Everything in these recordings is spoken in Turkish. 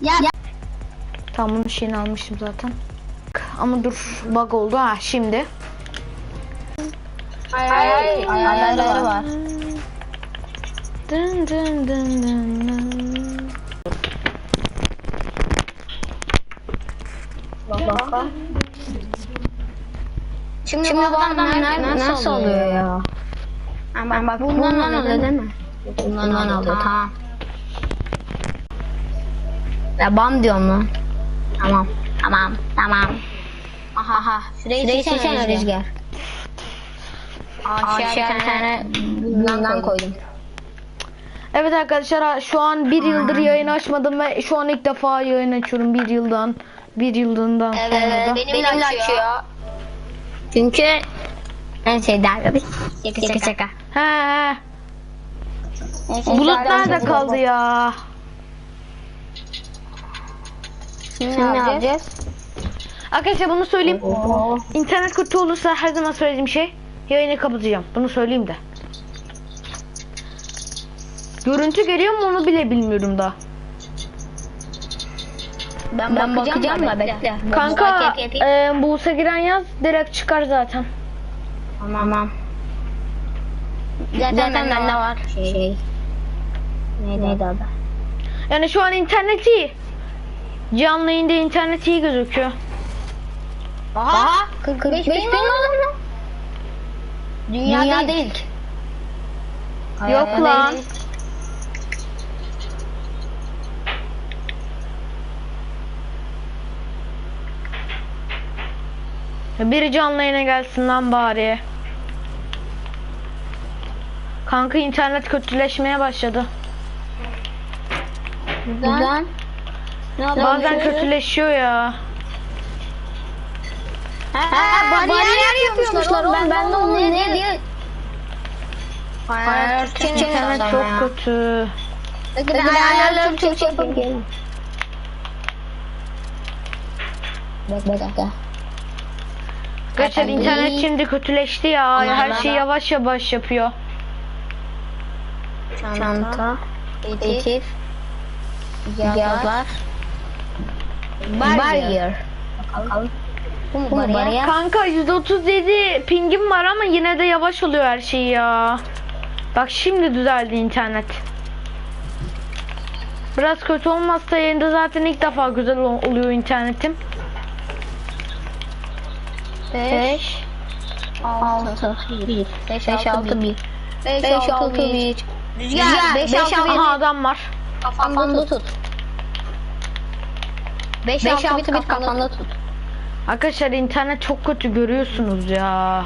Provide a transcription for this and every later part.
Ya, ya. Tamam bunun şeyini almışım zaten. Ama dur bug oldu ha şimdi. Ay, ay, ay, ayarları var. Dın dın dın dın dın. Şimdi, Şimdi bu adamlar nasıl, oluyor ya? Ama bak bundan, oluyor değil mi? Bundan, oluyor tamam. Ya bam diyorum lan. Tamam. Tamam. Tamam. Aha aha. Şurayı, Şurayı çeksene rüzgar. Aşağı bir tane bundan koydum. Evet arkadaşlar şu an bir yıldır yayın açmadım ve şu an ilk defa yayın açıyorum bir yıldan. Bir yıldan Evet, sonra da. benim, de açıyor. Çünkü en sevdiğim abi. Şaka şaka şaka. He he. Bulut nerede kaldı ya? Şimdi ne yapacağız? Arkadaşlar bunu söyleyeyim. İnternet kötü olursa her zaman söylediğim şey yayını kapatacağım. Bunu söyleyeyim de. Görüntü geliyor mu onu bile bilmiyorum da. Ben, ben bakacağım da bekle. Kanka yap, yap. e, Buse giren yaz direkt çıkar zaten. Tamam. Zaten, Zaten bende var. Şey. Neydi, Neydi adı? Yani şu an internet iyi. Canlı yayında internet iyi gözüküyor. Aha! 45 bin mi oldu mu? Dünya, Dünya değil. Yok lan. Ya Biri canlı yayına gelsin lan bari. Kanka internet kötüleşmeye başladı. Neden? Ne Bazen kötüleşiyor ya. Ha, ha, bariyer, bariyer yapıyormuşlar oğlum. Ben de onu ne diye... Hayır, İnternet çok kötü. Peki ben çok yapayım. Bak bak bak. Arkadaşlar internet iyi. şimdi kötüleşti ya. Her Onlarla şey da- yavaş yavaş yapıyor. Çanta, eğitim, cihazlar, barrier. Bakalım. Bu mu? Kanka 137 pingim var ama yine de yavaş oluyor her şey ya. Bak şimdi düzeldi internet. Biraz kötü olmazsa yayında zaten ilk defa güzel ol- oluyor internetim. 5 6 1 5 6 1 5 6 1 Rüzgar 5 6 Aha adam var. kafanda tut 5 6 1 kafanda tut Arkadaşlar internet çok kötü görüyorsunuz ya.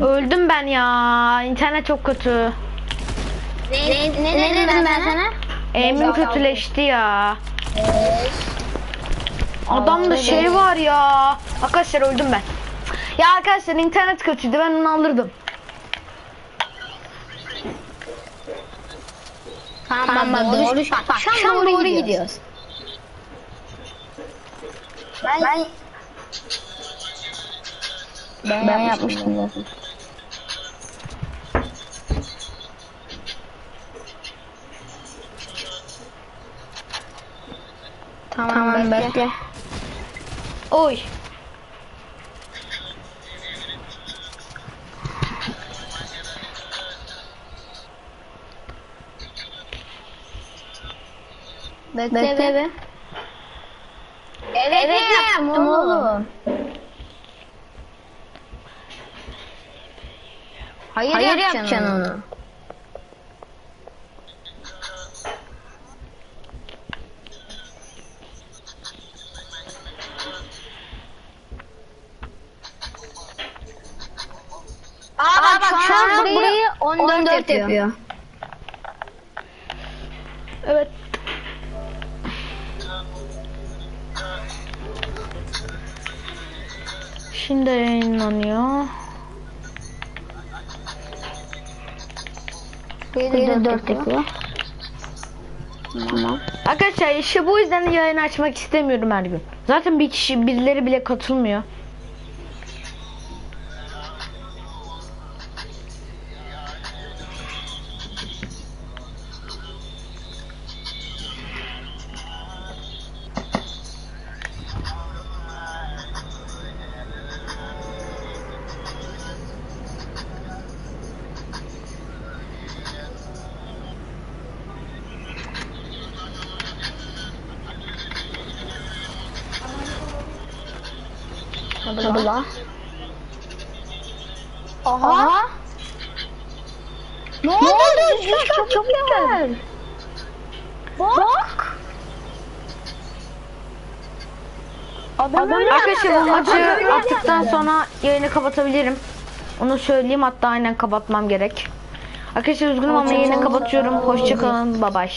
Öldüm ben ya. İnternet çok kötü. Ne, ne, ne dedim ben sana? Aim'im kötüleşti ya. Adamda şey var ya. Arkadaşlar öldüm ben. Ya arkadaşlar internet kötüydü ben onu alırdım. Tamam bak doğru bak şu an doğru gidiyoruz. Ben ben, ben yapmıştım zaten. Tamam, tamam bekle. Oy. Bekle, bekle be. Evet, evet yaptım oğlum. Hayır, Hayır yapacaksın onu. Aa, bak, şu an burayı 14, yapıyor. Evet. Şimdi yayınlanıyor. Burayı da 4 yapıyor. Tamam. Arkadaşlar işte bu yüzden yayın açmak istemiyorum her gün. Zaten bir kişi birileri bile katılmıyor. Açıldı la. Aha. Ne oldu? Rüzgar çok çabuk gel. Bak. Adam Arkadaşlar bu maçı attıktan sonra yayını kapatabilirim. Onu söyleyeyim hatta aynen kapatmam gerek. Arkadaşlar üzgünüm ama yayını kapatıyorum. Hoşçakalın. Bye bye.